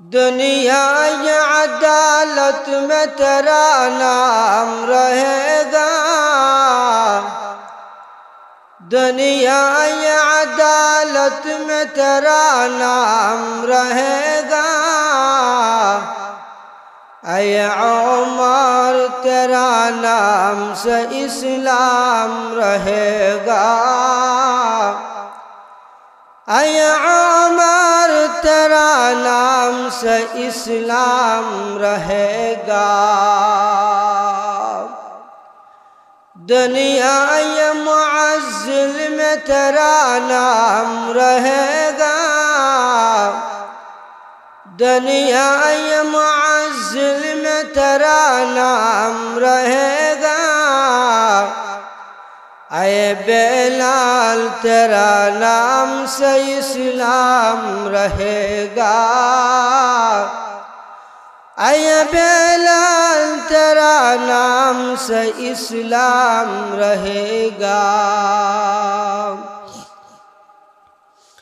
دنیا یا عدالت میں تیرا نام رہے گا دنیا یا عدالت میں تیرا نام رہے گا اے عمر تیرا نام سے اسلام رہے گا اے عمر से इस्लाम रहेगा दुनिया ये मुअज्जिल में तेरा नाम रहेगा दुनिया ये मुअज्जिल में तेरा नाम اے بلال، تیرا نام سے اسلام رہے گا۔ اے بلال، تیرا نام سے اسلام رہے گا۔